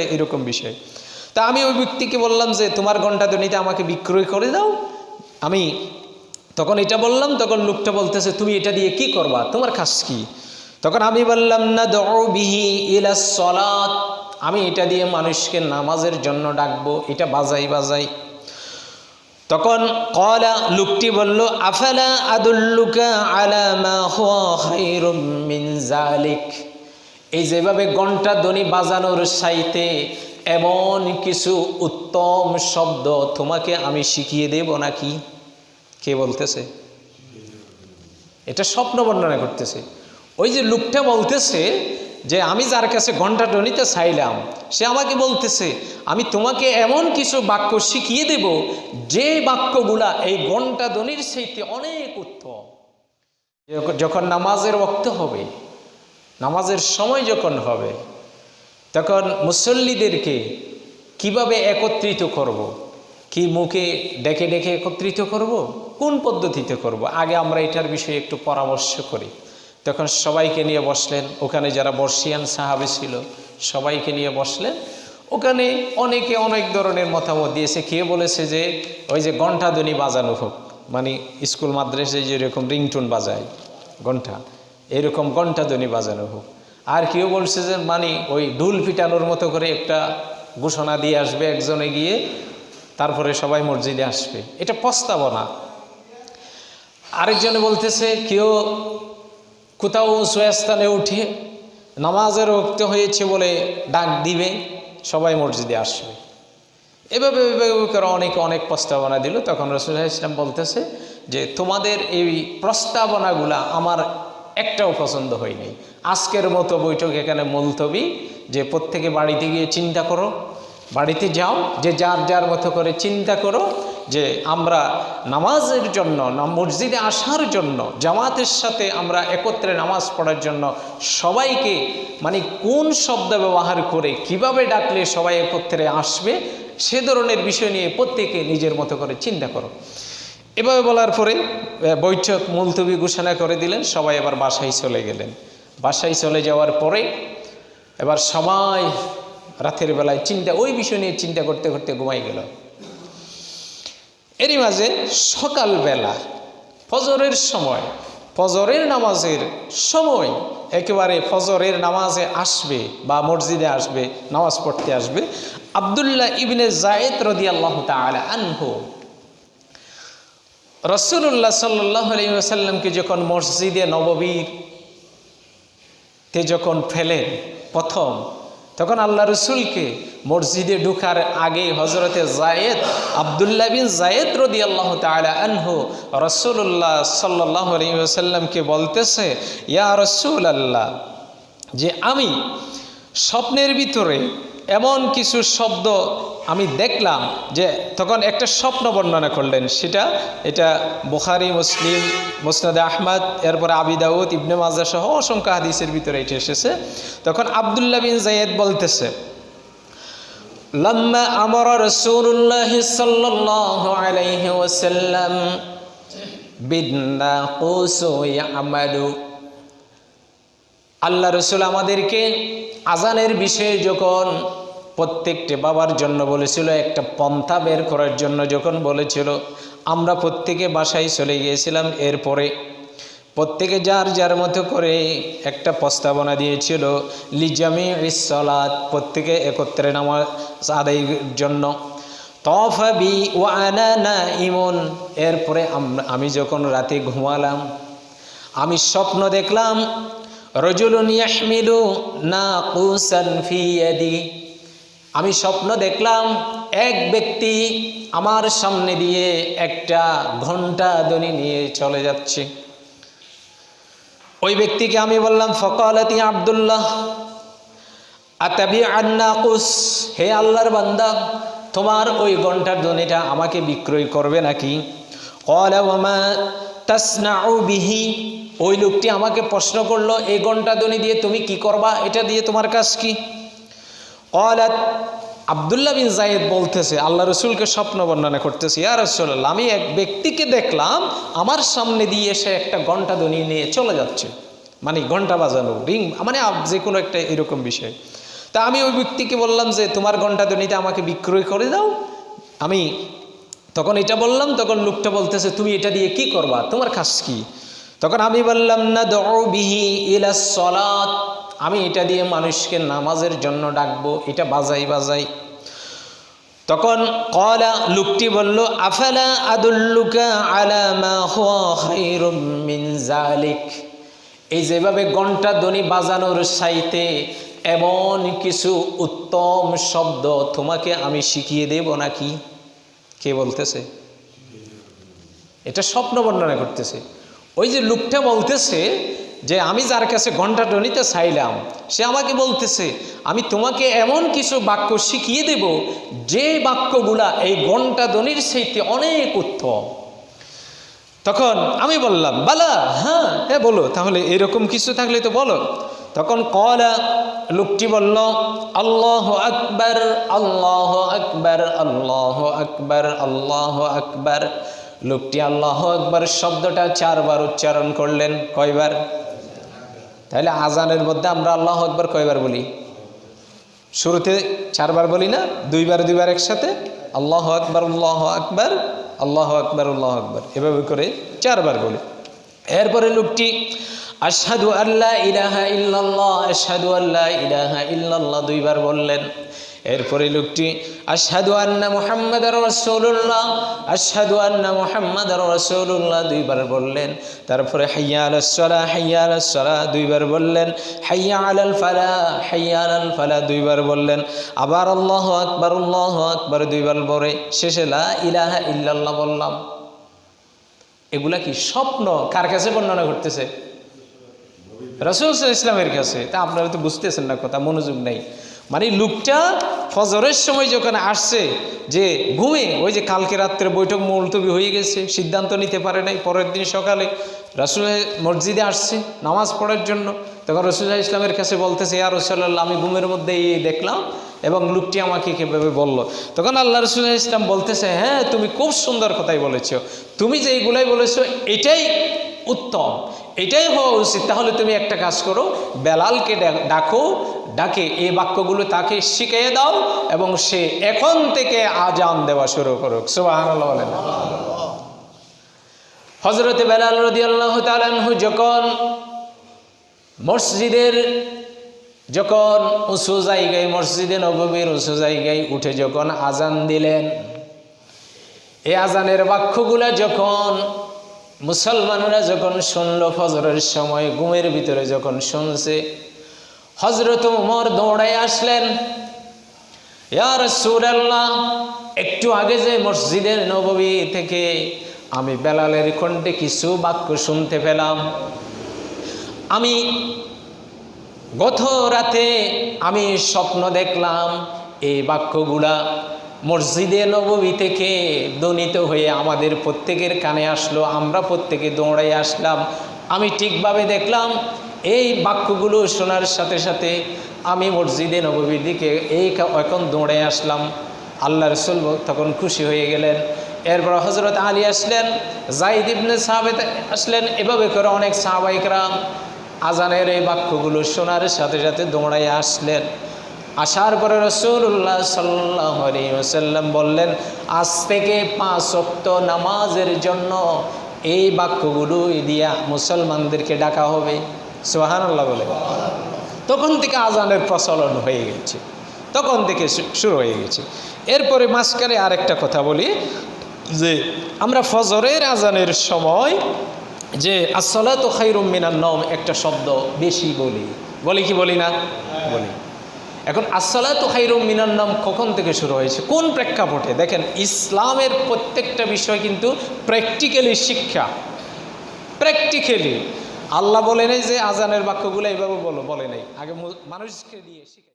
একটা এরকম বিষয়। তা আমি ওই ব্যক্তিকে বললাম যে, তোমার ঘণ্টা দনিতে আমাকে বিক্রয় করে দাও। আমি তখন এটা বললাম, তখন লোকটা বলতেছে, তুমি এটা দিয়ে কি করবা? তোমার কাজ কি? তখন আমি বললাম না বিহি ইলা সলাত। আমি এটা দিয়ে মানুষকে নামাজের জন্য ডাকবো, এটা বাজাই বাজাই। তখন কলা লোকটি বলল, আফালা আদুল্লুকা আলা মা হুয়া খায়রুম মিন জালিক এই যেভাবে ঘণ্টা ধ্বনি বাজানোর সাইতে এমন কিছু উত্তম শব্দ তোমাকে আমি শিখিয়ে দেব নাকি? কে বলতেছে? এটা স্বপ্ন বর্ণনা করতেছে। ওই যে লোকটা বলতেছে যে, আমি যার কাছে ঘণ্টা টনিতে চাইলাম, সে আমাকে বলতেছে, আমি তোমাকে এমন কিছু বাক্য শিখিয়ে দেব যে বাক্যগুলা এই ঘণ্টা ধ্বনির সেইতে অনেক উত্তম। যখন নামাজের রক্ত হবে নামাজের সময় যখন হবে, তখন মুসল্লিদেরকে কীভাবে একত্রিত করব। কি মুখে ডেকে ডেকে একত্রিত করব। কোন পদ্ধতিতে করব। আগে আমরা এটার বিষয়ে একটু পরামর্শ করি তখন সবাইকে নিয়ে বসলেন ওখানে যারা বর্ষিয়ান সাহাবে ছিল, সবাইকে নিয়ে বসলেন ওখানে অনেকে অনেক ধরনের মতামত দিয়েছে কে বলেছে যে, ওই যে ঘণ্টা ধ্বনি বাজানো হোক মানে স্কুল মাদ্রাসায় যেরকম রিংটোন বাজায়, ঘণ্টা এরকম ঘণ্টা ধ্বনি বাজানো হোক। আর কেউ বলছে যে মানে ওই ঢুল পিটানোর মতো করে একটা ঘোষণা দিয়ে আসবে একজনে গিয়ে, তারপরে সবাই মসজিদে আসবে। এটা প্রস্তাবনা। আরেকজনে বলতেছে, কেউ কোথাও স্থানে উঠে নামাজের রক্ত হয়েছে বলে ডাক দিবে, সবাই মসজিদে আসবে। এভাবে এভাবে করে অনেকে, অনেক প্রস্তাবনা দিল। তখন রসুল্লাহ ইসলাম বলতেছে যে, তোমাদের এই প্রস্তাবনাগুলা আমার একটাও পছন্দ হয়নি। আজকের মতো বৈঠক এখানে মুলতবি, যে প্রত্যেকে বাড়িতে গিয়ে চিন্তা করো, বাড়িতে যাও, যে যার যার মতো করে চিন্তা করো, যে আমরা নামাজের জন্য মসজিদে আসার জন্য, জামাতের সাথে আমরা একত্রে নামাজ পড়ার জন্য সবাইকে মানে কোন শব্দ ব্যবহার করে কীভাবে ডাকলে সবাই একত্রে আসবে, সে ধরনের বিষয় নিয়ে প্রত্যেকে নিজের মতো করে চিন্তা করো। এভাবে বলার পরে বৈঠক মুলতবি ঘোষণা করে দিলেন, সবাই এবার বাসায় চলে গেলেন। বাসায় চলে যাওয়ার পরে, এবার সবাই রাতের বেলায় চিন্তা, ওই বিষয় নিয়ে চিন্তা করতে করতে ঘুমাই গেল। এরই মাঝে সকালবেলা, ফজরের সময়, ফজরের নামাজের সময় একেবারে ফজরের নামাজে আসবে বা মসজিদে আসবে, নামাজ পড়তে আসবে, আবদুল্লাহ ইবনে জায়েদ রদি আল্লাহ তালা রসুল্লাহ সাল্লাহ আলহিহাসাল্লামকে যখন মসজিদে নববীর তে যখন ফেলেন প্রথম, তখন আল্লাহ রসুলকে মসজিদে ঢুকার আগে হজরতে জায়েদ আবদুল্লাহ বিন জায়েদ রদি আল্লাহ তালা আনহু রসুল্লাহ সাল্লাহ আলহিহাসাল্লামকে বলতেছে, ইয়া রসুল আল্লাহ যে আমি স্বপ্নের ভিতরে এমন কিছু শব্দ আমি দেখলাম যে তখন একটা স্বপ্ন বর্ণনা করলেন। সেটা, এটা বুখারি, মুসলিম, মুসনাদ আহমদ, এরপরে আবিদাউদ ইবনে মাজা সহ অসংখ্য হাদিসের ভিতরে এটা এসেছে। তখন আবদুল্লাহ বিন জায়েদ বলতেছে, লম্মা আমর রসুল্লাহ সাল্লাহ আল্লাহ রসুল আমাদেরকে আজানের বিষয়ে যখন প্রত্যেকটি বাবার জন্য বলেছিল, একটা পন্থা বের করার জন্য যখন বলেছিল, আমরা প্রত্যেকে বাসায় চলে গিয়েছিলাম। এরপরে প্রত্যেকে যার যার মতো করে একটা প্রস্তাবনা দিয়েছিল লিজামি ইসলাত প্রত্যেকে একত্রে নামাজ আদায়ের জন্য। তফাবি ও আনা না ইমন এরপরে আমি যখন রাতে ঘুমালাম, আমি স্বপ্ন দেখলাম রজুলুন ইয়াহমিলু না কুসান ফিয়াদি আমি স্বপ্ন দেখলাম এক ব্যক্তি আমার সামনে দিয়ে একটা ঘণ্টা দনি নিয়ে চলে যাচ্ছে। ওই ব্যক্তিকে আমি বললাম, ফকালতি আবদুল্লাহ আতাবি আন্না কুস হে আল্লাহর বান্দা, তোমার ওই ঘণ্টার দনিটা আমাকে বিক্রয় করবে নাকি? কলামা তাসনাউ বিহি ওই লোকটি আমাকে প্রশ্ন করল এই ঘণ্টা ধ্বনি দিয়ে তুমি কি করবা? এটা দিয়ে তোমার কাজ কি? কলাত আবদুল্লাহ বিন জায়েদ বলতেছে, আল্লাহ রসুলকে স্বপ্ন বর্ণনা করতেছে, ইয়া রসুল্লাহ আমি এক ব্যক্তিকে দেখলাম, আমার সামনে দিয়ে এসে একটা ঘণ্টা ধ্বনি নিয়ে চলে যাচ্ছে। মানে ঘণ্টা বাজানো, রিং মানে যে কোনো একটা এরকম বিষয়। তা আমি ওই ব্যক্তিকে বললাম যে, তোমার ঘণ্টা দনিতে আমাকে বিক্রয় করে দাও। আমি তখন এটা বললাম, তখন লোকটা বলতেছে, তুমি এটা দিয়ে কি করবা? তোমার কাজ কি? তখন আমি বললাম না বিহি ইলা আমি এটা দিয়ে মানুষকে নামাজের জন্য ডাকবো, এটা বাজাই বাজাই তখন কলা লোকটি বলল, আফালা আদুল্লুকা আলা মা জালিক এই যেভাবে ঘণ্টা ধ্বনি বাজানোর সাইতে এমন কিছু উত্তম শব্দ তোমাকে আমি শিখিয়ে দেব নাকি? কে বলতেছে? এটা স্বপ্ন বর্ণনা করতেছে। ওই যে লোকটা বলতেছে যে আমি যার কাছে ঘণ্টা ধ্বনিতে চাইলাম, সে আমাকে বলতেছে, আমি তোমাকে এমন কিছু বাক্য শিখিয়ে দেব যে বাক্যগুলা এই ঘণ্টা ধ্বনির সেইতে অনেক উত্তম। তখন আমি বললাম, বালা হ্যাঁ হ্যাঁ বলো, তাহলে এরকম কিছু থাকলে তো বলো। তখন কলা, লোকটি বলল, আল্লাহ আকবর আল্লাহ আকবর আল্লাহ আকবর আল্লাহ আকবর। লোকটি আল্লাহ আকবর শব্দটা চারবার উচ্চারণ করলেন। কয়বার? তাহলে আজানের মধ্যে আমরা আল্লাহ আকবর কয়বার বলি? শুরুতে চারবার বলি না? দুইবার দুইবার একসাথে? আল্লাহ আকবর আল্লাহ আকবর আল্লাহ আকবর আল্লাহ আকবর। এভাবে করে চারবার বলি। এরপরে লোকটি, আশহাদু আল্লাহ ইলাহা ইল্লাল্লাহ আশহাদু আল্লাহ ইলাহা ইল্লাল্লাহ দুইবার বললেন। এরপরে লোকটি, আশহাদু আন্না মুহাম্মদ রসুল্লাহ আশহাদু আন্না মুহাম্মদ রসুল্লাহ দুইবার বললেন। তারপরে, হাইয়া আলাসলা হাইয়া আলাসলা দুইবার বললেন। হাইয়া আলাল ফালা হাইয়া আলাল ফালা দুইবার বললেন। আবার আল্লাহ আকবর আল্লাহ আকবর। দুইবার বলে শেষে, লা ইলাহা ইল্লাল্লাহ বললাম। এগুলা কি স্বপ্ন? কার কাছে বর্ণনা করতেছে? রসুল ইসলামের কাছে। তা আপনারা তো বুঝতেছেন না কথা, মনোযোগ নেই। মানে লোকটা ফজরের সময় যখন আসছে যে ঘুমে, ওই যে কালকে রাত্রে বৈঠক মুলতবি হয়ে গেছে, সিদ্ধান্ত নিতে পারে নাই, পরের দিন সকালে রসুল মসজিদে আসছে, নামাজ পড়ার জন্য। তখন রসুল্লাহ ইসলামের কাছে বলতেছে, ইয়া রসুল্লাহ আমি ঘুমের মধ্যে এই দেখলাম এবং লোকটি আমাকে কীভাবে বলল? তখন আল্লাহ রসুল্লাহ ইসলাম বলতেছে হ্যাঁ তুমি খুব সুন্দর কথাই বলেছ। তুমি যে এইগুলাই বলেছ, এটাই উত্তম। এটাই হওয়া উচিত। তাহলে তুমি একটা কাজ করো, বেলালকে ডাকো ডাকে এই বাক্যগুলো তাকে শিখিয়ে দাও এবং সে এখন থেকে আজান দেওয়া শুরু করুক। সুবাহ বলেন। হজরতে বেলাল রদি আল্লাহ তালানহু যখন মসজিদের, যখন উঁচু জায়গায়, মসজিদে নবমীর উঁচু জায়গায় উঠে যখন আজান দিলেন এই আজানের বাক্যগুলা যখন মুসলমানরা যখন শুনল, ফজরের সময় ঘুমের ভিতরে যখন শুনছে হজরত উমর দৌড়াই আসলেন। ইয়ার সুরাল্লাহ একটু আগে যে মসজিদের নববী থেকে আমি বেলালের কণ্ঠে কিছু বাক্য শুনতে পেলাম। আমি গত রাতে আমি স্বপ্ন দেখলাম এই বাক্যগুলা মসজিদে নববী থেকে দনিত হয়ে আমাদের প্রত্যেকের কানে আসলো, আমরা প্রত্যেকে দৌড়াই আসলাম। আমি ঠিকভাবে দেখলাম এই বাক্যগুলো শোনার সাথে সাথে আমি মসজিদে নববীর দিকে এই এখন দৌড়ে আসলাম। আল্লাহ রসুল তখন খুশি হয়ে গেলেন। এরপর হজরত আলী আসলেন জাইদ ইবনে সাহাবেদ আসলেন, এভাবে করে অনেক সাহাবাইকরাম আজানের এই বাক্যগুলো শোনার সাথে সাথে দৌড়াই আসলেন। আসার পরে রসুল্লাহ সাল্লাহ ওসাল্লাম বললেন, আজ থেকে পাঁচ অক্ত নামাজের জন্য এই বাক্যগুলো দিয়া মুসলমানদেরকে ডাকা হবে। সোহান আল্লাহ বলে। তখন থেকে আজানের প্রচলন হয়ে গেছে। তখন থেকে শুরু হয়ে গেছে। এরপরে মাঝখানে আরেকটা কথা বলি, যে আমরা ফজরের আজানের সময় যে আসলাত খাইরুম মিনার নম একটা শব্দ বেশি বলি। বলি কি বলি না? বলি। এখন আসলাত খাইরুম মিনার নাম কখন থেকে শুরু হয়েছে? কোন প্রেক্ষাপটে? দেখেন, ইসলামের প্রত্যেকটা বিষয় কিন্তু প্র্যাকটিক্যালি শিক্ষা। প্র্যাকটিক্যালি আল্লাহ বলে নেই যে আজানের বাক্যগুলো এইভাবে বলো বলে নেই। আগে মানুষকে দিয়ে শিখে